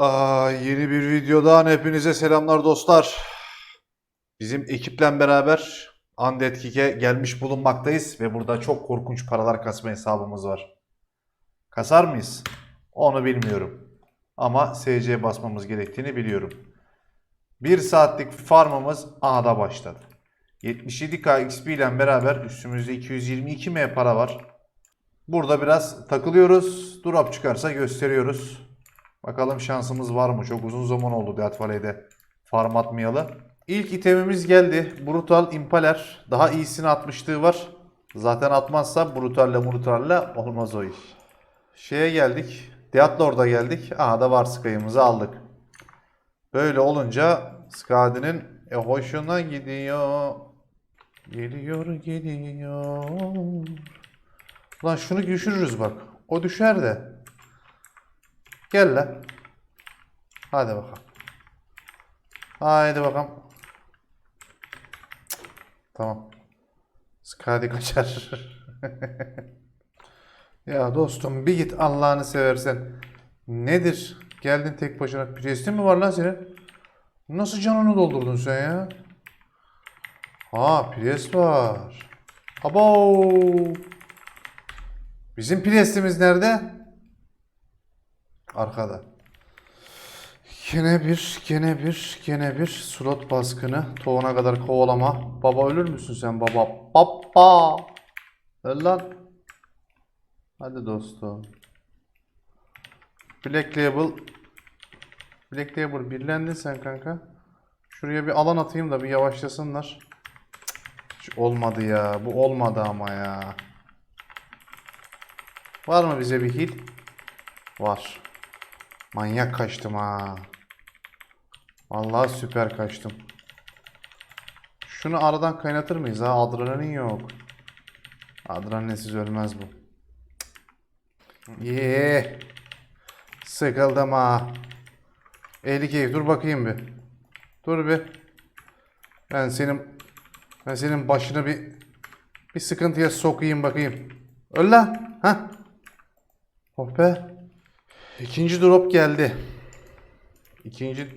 Aa, yeni bir videodan hepinize selamlar dostlar. Bizim ekiple beraber Undead Kick'e gelmiş bulunmaktayız ve burada çok korkunç paralar kasma hesabımız var. Kasar mıyız? Onu bilmiyorum. Ama SC basmamız gerektiğini biliyorum. Bir saatlik farmımız A'da başladı. 77k XP ile beraber üstümüzde 222M para var. Burada biraz takılıyoruz. Drop çıkarsa gösteriyoruz. Bakalım şansımız var mı? Çok uzun zaman oldu Death Valley'de farm atmayalı. İlk itemimiz geldi. Brutal Impaler. Daha iyisini atmışlığı var. Zaten atmazsa Brutal'le Brutal'le olmaz o iş. Şeye geldik. Deathlord'a geldik. Aha da var Sky'ımızı aldık. Böyle olunca Skadi'nin e, hoşuna gidiyor. Geliyor geliyor. Lan şunu düşürürüz bak. O düşer de. Gel lan. Hadi bakalım. Haydi bakalım. Tamam. Skadi kaçar. ya dostum bir git Allah'ını seversen. Nedir? Geldin tek başına. Priestin mi var lan senin? Nasıl canını doldurdun sen ya? Ha Priest var. Abo. Bizim Priest'imiz nerede? Arkada. Gene bir, gene bir, gene bir slot baskını. Toğuna kadar kovalama. Baba ölür müsün sen baba? Baba. Öl lan. Hadi dostum. Black Label. Black Label birlendin sen kanka. Şuraya bir alan atayım da bir yavaşlasınlar. Hiç olmadı ya. Bu olmadı ama ya. Var mı bize bir heal? Var. Manyak kaçtım ha. Vallahi süper kaçtım. Şunu aradan kaynatır mıyız ha? Adrenalin yok. Adrenalinsiz ölmez bu. Yee. Sıkıldım ha. 50 keyif dur bakayım bir. Dur bir. Ben senin ben senin başını bir bir sıkıntıya sokayım bakayım. Öl lan. Ha? Oh be. İkinci drop geldi. İkinci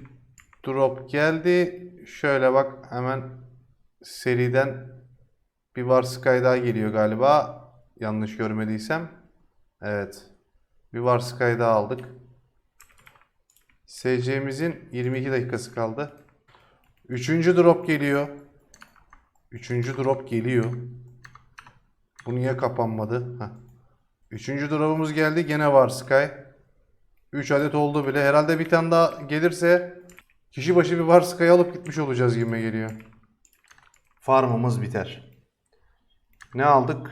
drop geldi. Şöyle bak hemen seriden bir War daha geliyor galiba. Yanlış görmediysem. Evet. Bir War daha aldık. SC'mizin 22 dakikası kaldı. Üçüncü drop geliyor. Üçüncü drop geliyor. Bu niye kapanmadı? Heh. Üçüncü drop'umuz geldi. Gene var Sky. 3 adet oldu bile. Herhalde bir tane daha gelirse kişi başı bir var Sky alıp gitmiş olacağız gibi geliyor. Farmımız biter. Ne aldık?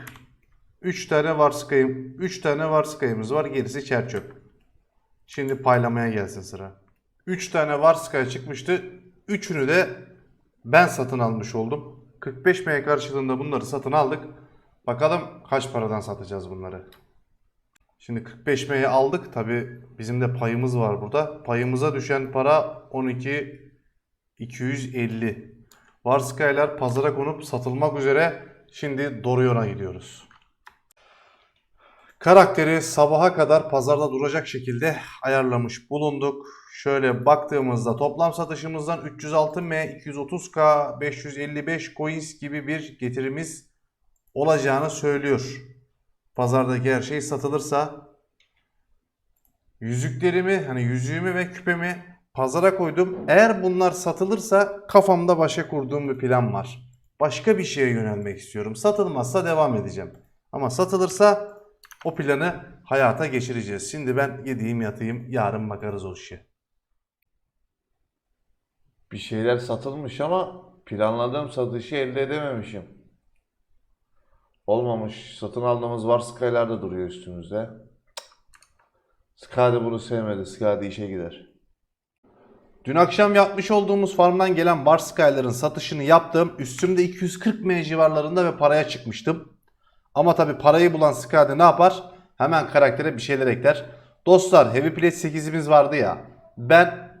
3 tane var Sky'ım, 3 tane var Sky'ımız var. Gerisi çerçöp. Şimdi paylamaya gelsin sıra. 3 tane var Sky çıkmıştı. Üçünü de ben satın almış oldum. 45 M karşılığında bunları satın aldık. Bakalım kaç paradan satacağız bunları. Şimdi 45 M'yi aldık. Tabi bizim de payımız var burada. Payımıza düşen para 12 250. Varsky'lar pazara konup satılmak üzere. Şimdi Dorion'a gidiyoruz. Karakteri sabaha kadar pazarda duracak şekilde ayarlamış bulunduk. Şöyle baktığımızda toplam satışımızdan 306M, 230K, 555 coins gibi bir getirimiz olacağını söylüyor. Pazardaki her şey satılırsa yüzüklerimi hani yüzüğümü ve küpemi pazara koydum. Eğer bunlar satılırsa kafamda başa kurduğum bir plan var. Başka bir şeye yönelmek istiyorum. Satılmazsa devam edeceğim. Ama satılırsa o planı hayata geçireceğiz. Şimdi ben yediğim yatayım yarın bakarız o işe. Bir şeyler satılmış ama planladığım satışı elde edememişim. Olmamış. Satın aldığımız var Sky'lar da duruyor üstümüzde. Skadi bunu sevmedi. Skadi işe gider. Dün akşam yapmış olduğumuz farmdan gelen Warsky'ların satışını yaptım. Üstümde 240 M civarlarında ve paraya çıkmıştım. Ama tabi parayı bulan Skadi ne yapar? Hemen karaktere bir şeyler ekler. Dostlar Heavy Plate 8'imiz vardı ya. Ben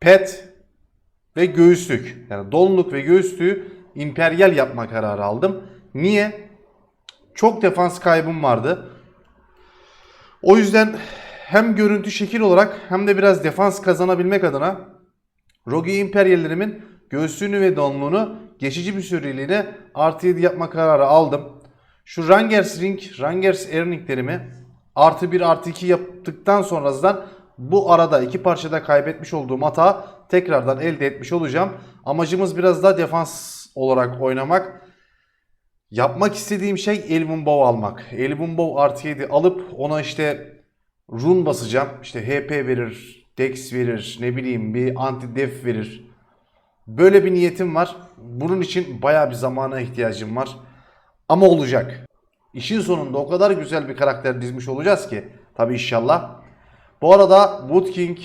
pet ve göğüslük yani donluk ve göğüslüğü imperial yapma kararı aldım. Niye? Çok defans kaybım vardı. O yüzden hem görüntü şekil olarak hem de biraz defans kazanabilmek adına Rogue Imperial'lerimin göğsünü ve donluğunu geçici bir süreliğine artı 7 yapma kararı aldım. Şu Rangers Ring, Rangers Earning'lerimi artı 1 artı 2 yaptıktan sonrasından bu arada iki parçada kaybetmiş olduğum hata tekrardan elde etmiş olacağım. Amacımız biraz daha defans olarak oynamak. Yapmak istediğim şey Elvin Bow almak. Elvin Bow artı 7 alıp ona işte run basacağım. İşte HP verir, Dex verir, ne bileyim bir anti def verir. Böyle bir niyetim var. Bunun için baya bir zamana ihtiyacım var. Ama olacak. İşin sonunda o kadar güzel bir karakter dizmiş olacağız ki. Tabi inşallah. Bu arada Wood King,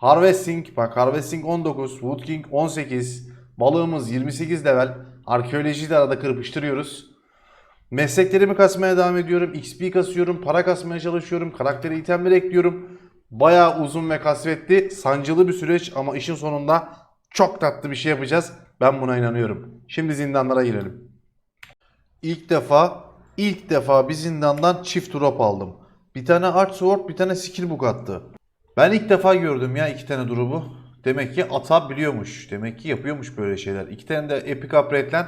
Harvesting, bak Harvesting 19, Wood King 18, balığımız 28 level. Arkeolojiyi de arada kırpıştırıyoruz. Mesleklerimi kasmaya devam ediyorum. XP kasıyorum, para kasmaya çalışıyorum, karakteri itemleri ekliyorum. Bayağı uzun ve kasvetli, sancılı bir süreç ama işin sonunda çok tatlı bir şey yapacağız. Ben buna inanıyorum. Şimdi zindanlara girelim. İlk defa, ilk defa bir zindandan çift drop aldım. Bir tane Arch Sword, bir tane Skill Book attı. Ben ilk defa gördüm ya iki tane drop'u. Demek ki atabiliyormuş. Demek ki yapıyormuş böyle şeyler. İki tane de Epic Upgrade'len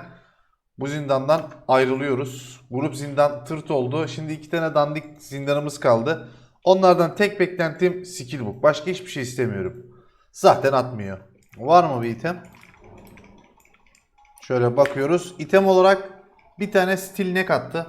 bu zindandan ayrılıyoruz. Grup zindan tırt oldu. Şimdi iki tane dandik zindanımız kaldı. Onlardan tek beklentim skill book. Başka hiçbir şey istemiyorum. Zaten atmıyor. Var mı bir item? Şöyle bakıyoruz. İtem olarak bir tane steel neck attı.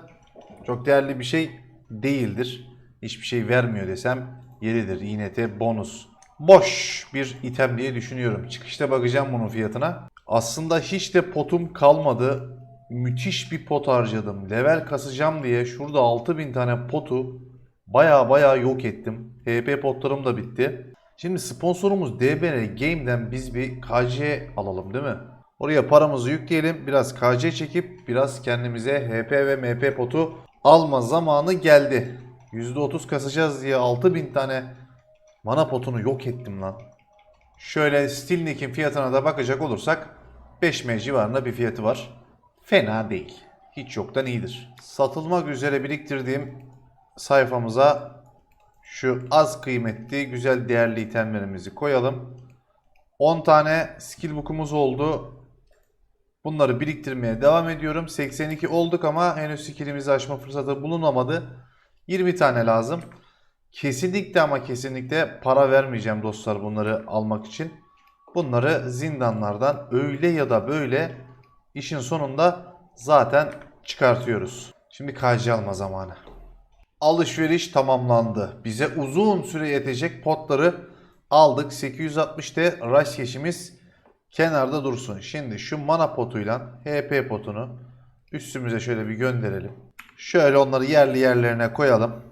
Çok değerli bir şey değildir. Hiçbir şey vermiyor desem yeridir. INT bonus. Boş bir item diye düşünüyorum. Çıkışta bakacağım bunun fiyatına. Aslında hiç de potum kalmadı. Müthiş bir pot harcadım. Level kasacağım diye şurada 6000 tane potu baya baya yok ettim. HP potlarım da bitti. Şimdi sponsorumuz DBN Game'den biz bir KC alalım değil mi? Oraya paramızı yükleyelim. Biraz KC çekip biraz kendimize HP ve MP potu alma zamanı geldi. %30 kasacağız diye 6000 tane mana potunu yok ettim lan. Şöyle Stilnik'in fiyatına da bakacak olursak 5M civarında bir fiyatı var. Fena değil. Hiç yoktan iyidir. Satılmak üzere biriktirdiğim sayfamıza şu az kıymetli güzel değerli itemlerimizi koyalım. 10 tane skill book'umuz oldu. Bunları biriktirmeye devam ediyorum. 82 olduk ama henüz skillimizi açma fırsatı bulunamadı. 20 tane lazım. Kesinlikle ama kesinlikle para vermeyeceğim dostlar bunları almak için. Bunları zindanlardan öyle ya da böyle işin sonunda zaten çıkartıyoruz. Şimdi KC alma zamanı. Alışveriş tamamlandı. Bize uzun süre yetecek potları aldık. 860'te rush keşimiz kenarda dursun. Şimdi şu mana potuyla HP potunu üstümüze şöyle bir gönderelim. Şöyle onları yerli yerlerine koyalım.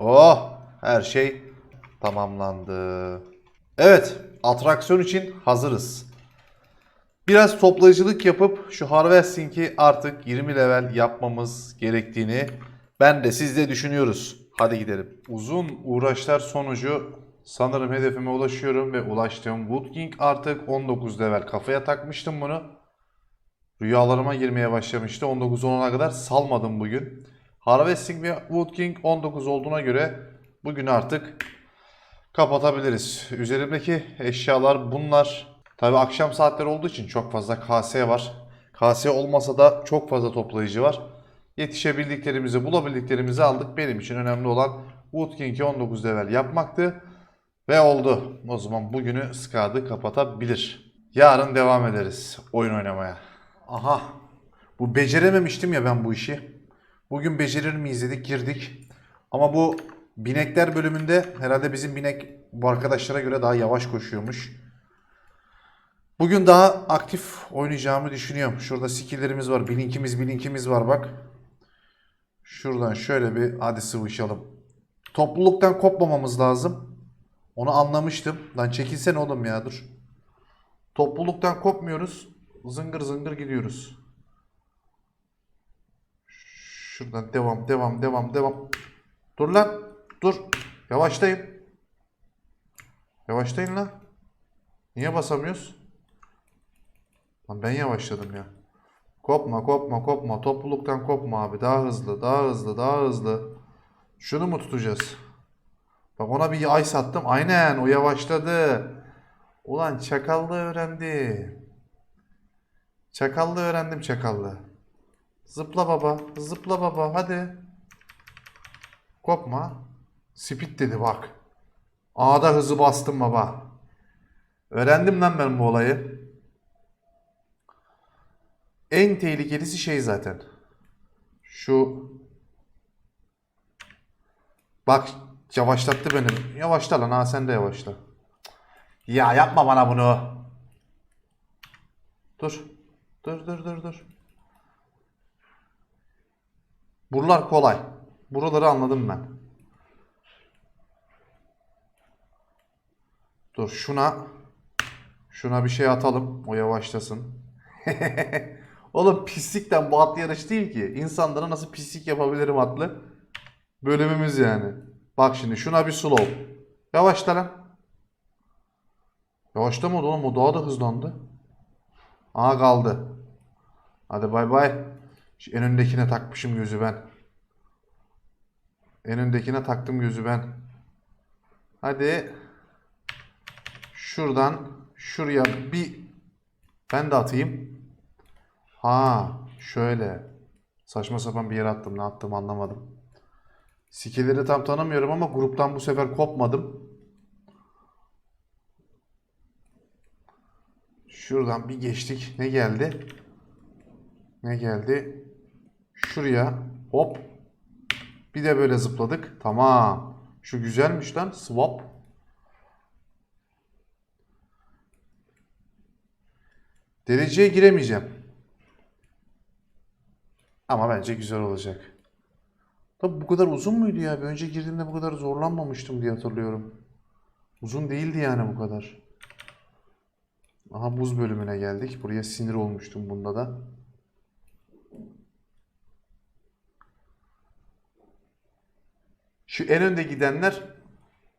Oh her şey tamamlandı. Evet atraksiyon için hazırız. Biraz toplayıcılık yapıp şu Harvesting'i artık 20 level yapmamız gerektiğini ben de siz de düşünüyoruz. Hadi gidelim. Uzun uğraşlar sonucu sanırım hedefime ulaşıyorum ve ulaştım. Wood King artık 19 level. Kafaya takmıştım bunu. Rüyalarıma girmeye başlamıştı. 19 olana kadar salmadım bugün. Harvesting ve Wood King 19 olduğuna göre bugün artık kapatabiliriz. Üzerimdeki eşyalar bunlar. Tabi akşam saatleri olduğu için çok fazla KS var. KS olmasa da çok fazla toplayıcı var. Yetişebildiklerimizi, bulabildiklerimizi aldık. Benim için önemli olan Wood King'i 19 level yapmaktı. Ve oldu. O zaman bugünü Skad'ı kapatabilir. Yarın devam ederiz oyun oynamaya. Aha. Bu becerememiştim ya ben bu işi. Bugün becerir miyiz dedik girdik. Ama bu binekler bölümünde herhalde bizim binek bu arkadaşlara göre daha yavaş koşuyormuş. Bugün daha aktif oynayacağımı düşünüyorum. Şurada skill'lerimiz var. Blinkimiz blinkimiz var bak. Şuradan şöyle bir hadi sıvışalım. Topluluktan kopmamamız lazım. Onu anlamıştım. Lan çekilsene oğlum ya dur. Topluluktan kopmuyoruz. Zıngır zıngır gidiyoruz. Şuradan devam devam devam devam. Dur lan. Dur. Yavaşlayın. Yavaşlayın lan. Niye basamıyoruz? Lan ben yavaşladım ya. Kopma kopma kopma. Topluluktan kopma abi. Daha hızlı daha hızlı daha hızlı. Şunu mu tutacağız? Bak ona bir ay sattım. Aynen o yavaşladı. Ulan çakallı öğrendi. Çakallı öğrendim çakallı. Zıpla baba. Zıpla baba. Hadi. Kopma. Speed dedi bak. A'da hızı bastım baba. Öğrendim lan ben bu olayı. En tehlikelisi şey zaten. Şu Bak yavaşlattı beni. Yavaşla lan ha sen de yavaşla. Ya yapma bana bunu. Dur. Dur dur dur dur. Buralar kolay. Buraları anladım ben. Dur şuna şuna bir şey atalım. O yavaşlasın. Oğlum pislikten bu at yarış değil ki. İnsanlara nasıl pislik yapabilirim adlı bölümümüz yani. Bak şimdi şuna bir slow. Yavaşla lan. Yavaşlamadı oğlum o daha da hızlandı. Aha kaldı. Hadi bay bay. Şu en öndekine takmışım gözü ben. En öndekine taktım gözü ben. Hadi. Şuradan şuraya bir ben de atayım. Ha, şöyle. Saçma sapan bir yere attım. Ne attım anlamadım. Skill'leri tam tanımıyorum ama gruptan bu sefer kopmadım. Şuradan bir geçtik. Ne geldi? Ne geldi? Şuraya hop. Bir de böyle zıpladık. Tamam. Şu güzelmiş lan. Swap. Dereceye giremeyeceğim. Ama bence güzel olacak. Tabi bu kadar uzun muydu ya? Bir önce girdiğimde bu kadar zorlanmamıştım diye hatırlıyorum. Uzun değildi yani bu kadar. Aha buz bölümüne geldik. Buraya sinir olmuştum bunda da. Şu en önde gidenler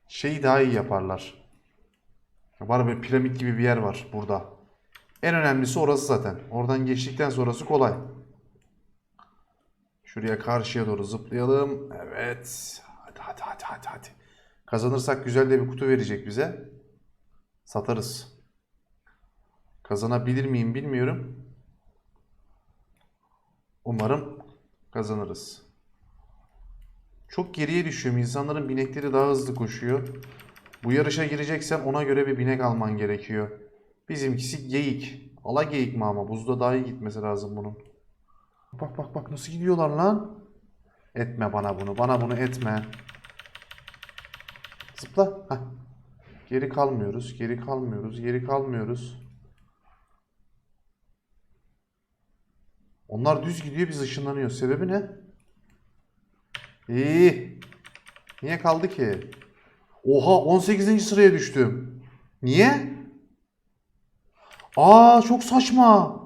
şeyi daha iyi yaparlar. Var böyle piramit gibi bir yer var burada. En önemlisi orası zaten. Oradan geçtikten sonrası kolay. Şuraya karşıya doğru zıplayalım. Evet. Hadi hadi hadi hadi hadi. Kazanırsak güzel de bir kutu verecek bize. Satarız. Kazanabilir miyim bilmiyorum. Umarım kazanırız. Çok geriye düşüyorum. İnsanların binekleri daha hızlı koşuyor. Bu yarışa gireceksen ona göre bir binek alman gerekiyor. Bizimkisi geyik. Ala geyik mi ama? Buzda daha iyi gitmesi lazım bunun. Bak bak bak nasıl gidiyorlar lan. Etme bana bunu. Bana bunu etme. Zıpla. Heh. Geri kalmıyoruz. Geri kalmıyoruz. Geri kalmıyoruz. Onlar düz gidiyor biz ışınlanıyor. Sebebi ne? İyi. Niye kaldı ki? Oha 18. sıraya düştüm. Niye? Aa çok saçma.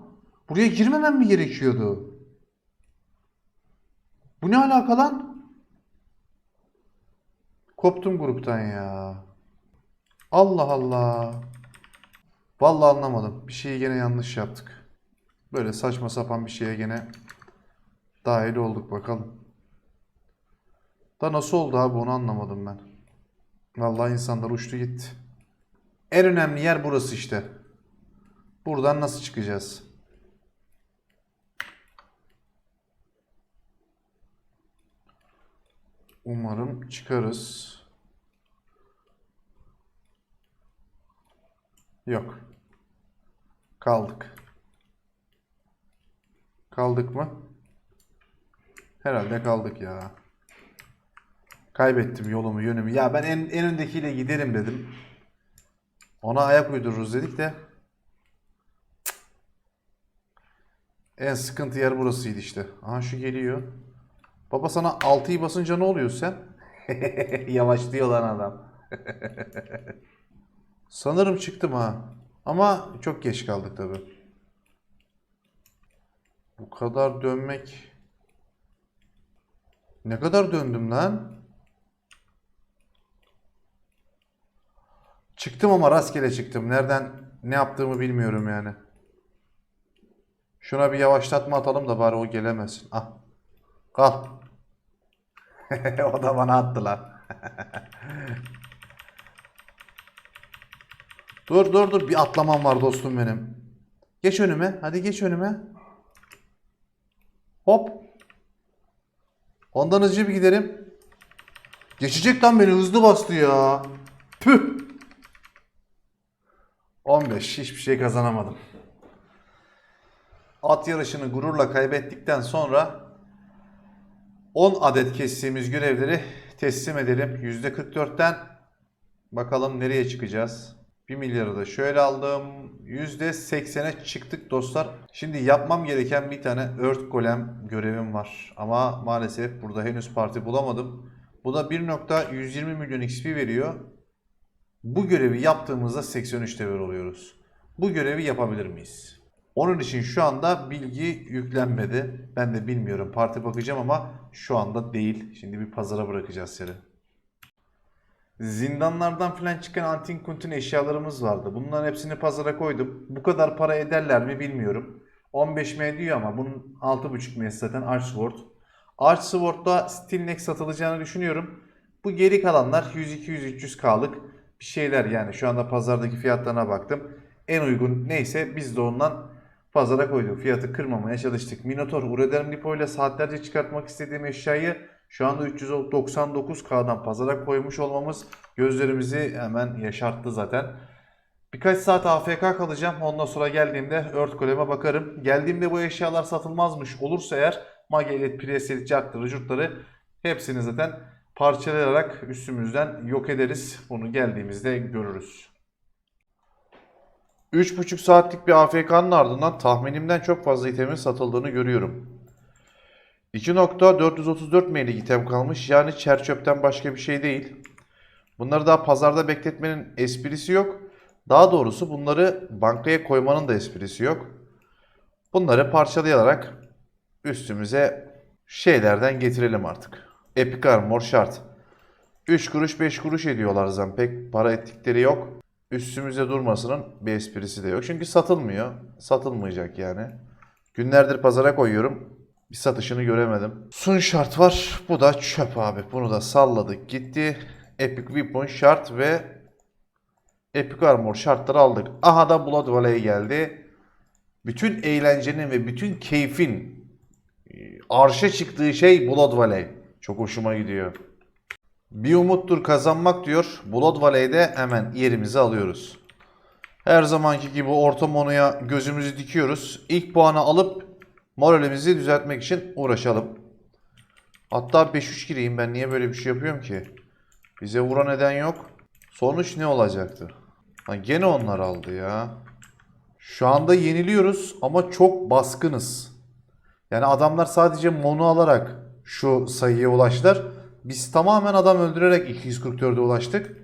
Buraya girmemem mi gerekiyordu? Bu ne alaka lan? Koptum gruptan ya. Allah Allah. Vallahi anlamadım. Bir şeyi gene yanlış yaptık. Böyle saçma sapan bir şeye gene dahil olduk bakalım. Da nasıl oldu abi onu anlamadım ben. Vallahi insanlar uçtu gitti. En önemli yer burası işte. Buradan nasıl çıkacağız? Umarım çıkarız. Yok. Kaldık. Kaldık mı? Herhalde kaldık ya. Kaybettim yolumu, yönümü. Ya ben en, en öndekiyle giderim dedim. Ona ayak uydururuz dedik de. En sıkıntı yer burasıydı işte. Aha şu geliyor. Baba sana 6'yı basınca ne oluyor sen? Yavaşlıyor lan adam. Sanırım çıktım ha. Ama çok geç kaldık tabii. Bu kadar dönmek... Ne kadar döndüm lan? Çıktım ama rastgele çıktım. Nereden ne yaptığımı bilmiyorum yani. Şuna bir yavaşlatma atalım da bari o gelemesin. Ah. Kal. o da bana attı lan. dur dur dur bir atlamam var dostum benim. Geç önüme. Hadi geç önüme. Hop. Ondan hızlıca bir giderim. Geçecek lan beni hızlı bastı ya. Püh. 15 hiçbir şey kazanamadım. At yarışını gururla kaybettikten sonra 10 adet kestiğimiz görevleri teslim edelim. %44'ten bakalım nereye çıkacağız. 1 milyarı da şöyle aldım. %80'e çıktık dostlar. Şimdi yapmam gereken bir tane Earth Golem görevim var. Ama maalesef burada henüz parti bulamadım. Bu da 1.120 milyon XP veriyor. Bu görevi yaptığımızda 83 level oluyoruz. Bu görevi yapabilir miyiz? Onun için şu anda bilgi yüklenmedi. Ben de bilmiyorum. Parti bakacağım ama şu anda değil. Şimdi bir pazara bırakacağız seni. Zindanlardan filan çıkan antin kuntin eşyalarımız vardı. Bunların hepsini pazara koydum. Bu kadar para ederler mi bilmiyorum. 15M diyor ama bunun 6.5M zaten Archsword. Archsword'da Stilnex satılacağını düşünüyorum. Bu geri kalanlar 100-200-300K'lık bir şeyler yani. Şu anda pazardaki fiyatlarına baktım. En uygun neyse biz de ondan pazara koyduk. Fiyatı kırmamaya çalıştık. Minotaur Urederm Lipo ile saatlerce çıkartmak istediğim eşyayı şu anda 399K'dan pazara koymuş olmamız gözlerimizi hemen yaşarttı zaten. Birkaç saat AFK kalacağım. Ondan sonra geldiğimde Earth Golem'e bakarım. Geldiğimde bu eşyalar satılmazmış olursa eğer Magelit, Preselit, Cartları, Curtları hepsini zaten parçalayarak üstümüzden yok ederiz. Bunu geldiğimizde görürüz. 3,5 saatlik bir AFK'nın ardından tahminimden çok fazla itemin satıldığını görüyorum. 2.434 meylik item kalmış yani çerçöpten başka bir şey değil. Bunları daha pazarda bekletmenin esprisi yok. Daha doğrusu bunları bankaya koymanın da esprisi yok. Bunları parçalayarak üstümüze şeylerden getirelim artık. Epic Armor şart. 3 kuruş 5 kuruş ediyorlar zaten pek para ettikleri yok. Üstümüze durmasının bir esprisi de yok. Çünkü satılmıyor. Satılmayacak yani. Günlerdir pazara koyuyorum. Bir satışını göremedim. Sun şart var. Bu da çöp abi. Bunu da salladık gitti. Epic Weapon şart ve Epic Armor şartları aldık. Aha da Blood Valley geldi. Bütün eğlencenin ve bütün keyfin e, arşa çıktığı şey Blood Valley. Çok hoşuma gidiyor. Bir umuttur kazanmak diyor. Blood Valley'de hemen yerimizi alıyoruz. Her zamanki gibi orta monoya gözümüzü dikiyoruz. İlk puanı alıp moralimizi düzeltmek için uğraşalım. Hatta 5-3 gireyim ben niye böyle bir şey yapıyorum ki? Bize vuran neden yok. Sonuç ne olacaktı? Ha, gene onlar aldı ya. Şu anda yeniliyoruz ama çok baskınız. Yani adamlar sadece mono alarak şu sayıya ulaştılar. Biz tamamen adam öldürerek 244'e ulaştık.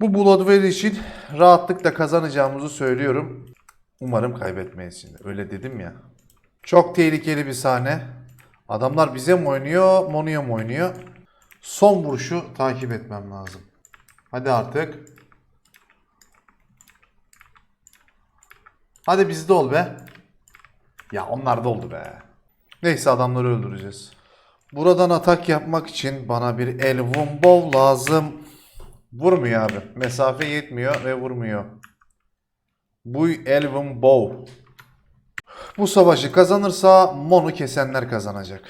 Bu Bloodwell için rahatlıkla kazanacağımızı söylüyorum. Umarım kaybetmeyiz şimdi. Öyle dedim ya. Çok tehlikeli bir sahne. Adamlar bize mi oynuyor, Monu'ya mı oynuyor? Son vuruşu takip etmem lazım. Hadi artık. Hadi bizde ol be. Ya onlar da oldu be. Neyse adamları öldüreceğiz. Buradan atak yapmak için bana bir Elvin Bow lazım. Vurmuyor abi. Mesafe yetmiyor ve vurmuyor. Bu Elvin Bow. Bu savaşı kazanırsa Mon'u kesenler kazanacak.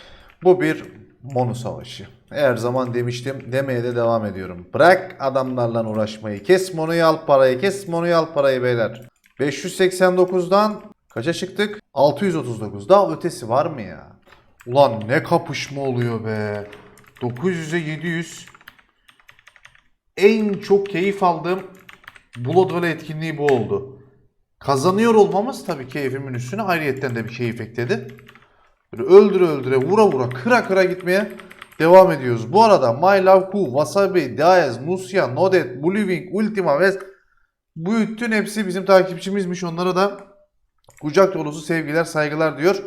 Bu bir Mon'u savaşı. Her zaman demiştim demeye de devam ediyorum. Bırak adamlarla uğraşmayı. Kes Mon'u al parayı. Kes Mon'u al parayı beyler. 589'dan kaça çıktık? 639. Daha ötesi var mı ya? Ulan ne kapışma oluyor be. 900'e 700. En çok keyif aldığım Bloodwell etkinliği bu oldu. Kazanıyor olmamız tabii keyfimin üstüne ayrıyetten de bir keyif ekledi. Böyle öldüre öldüre vura vura kıra kıra gitmeye devam ediyoruz. Bu arada My Love Ku, Wasabi, Daez, Musya, Nodet, Buliving, Ultima ve bu bütün hepsi bizim takipçimizmiş. Onlara da kucak dolusu sevgiler, saygılar diyor.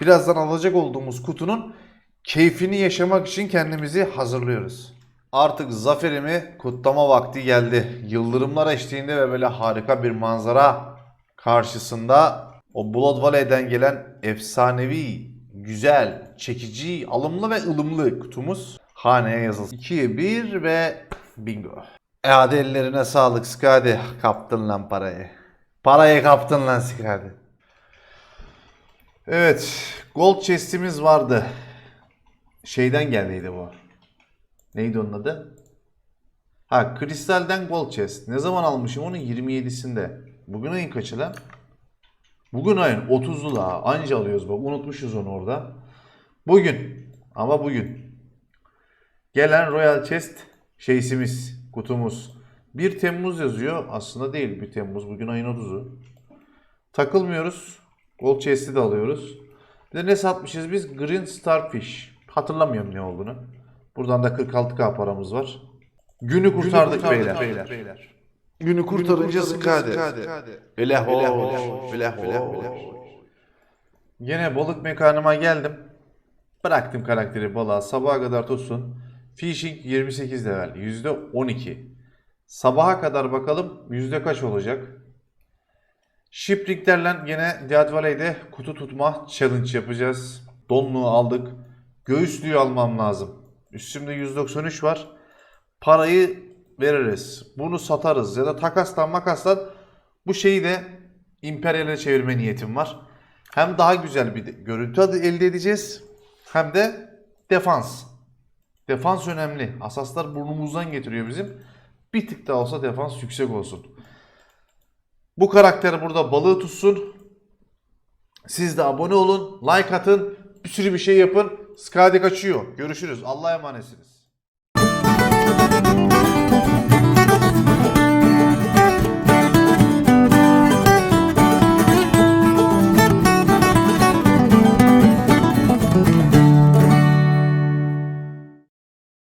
Birazdan alacak olduğumuz kutunun keyfini yaşamak için kendimizi hazırlıyoruz. Artık zaferimi kutlama vakti geldi. Yıldırımlar eşliğinde ve böyle harika bir manzara karşısında o Blood Valley'den gelen efsanevi, güzel, çekici, alımlı ve ılımlı kutumuz haneye yazılsın. 2'ye 1 ve bingo. E hadi ellerine sağlık Skadi. Kaptın lan parayı. Parayı kaptın lan Skadi. Evet. Gold chest'imiz vardı. Şeyden geldiydi bu. Neydi onun adı? Ha kristalden gold chest. Ne zaman almışım onu? 27'sinde. Bugün ayın kaçı lan? Bugün ayın 30'u daha. Anca alıyoruz bak. Unutmuşuz onu orada. Bugün. Ama bugün. Gelen Royal Chest şeysimiz, kutumuz. 1 Temmuz yazıyor. Aslında değil 1 Temmuz. Bugün ayın 30'u. Takılmıyoruz. Gold Chest'i de alıyoruz. Bir de ne satmışız biz? Green Starfish. Hatırlamıyorum ne olduğunu. Buradan da 46k paramız var. Günü kurtardık, beyler. Günü kurtarınca Skadi. Öyle ho, öyle ho. Yine balık mekanıma geldim. Bıraktım karakteri balığa. Sabaha kadar tutsun. Fishing 28 level. %12. Sabaha kadar bakalım yüzde kaç olacak. Shipwreck'lerle yine Dead Valley'de kutu tutma challenge yapacağız. Donluğu aldık. Göğüslüğü almam lazım. Üstümde 193 var. Parayı veririz. Bunu satarız ya da takastan makastan bu şeyi de İmperyal'e çevirme niyetim var. Hem daha güzel bir görüntü elde edeceğiz. Hem de defans. Defans önemli. Asaslar burnumuzdan getiriyor bizim. Bir tık daha olsa defans yüksek olsun. Bu karakter burada balığı tutsun. Siz de abone olun, like atın, bir sürü bir şey yapın. Skadi kaçıyor. Görüşürüz. Allah'a emanetsiniz.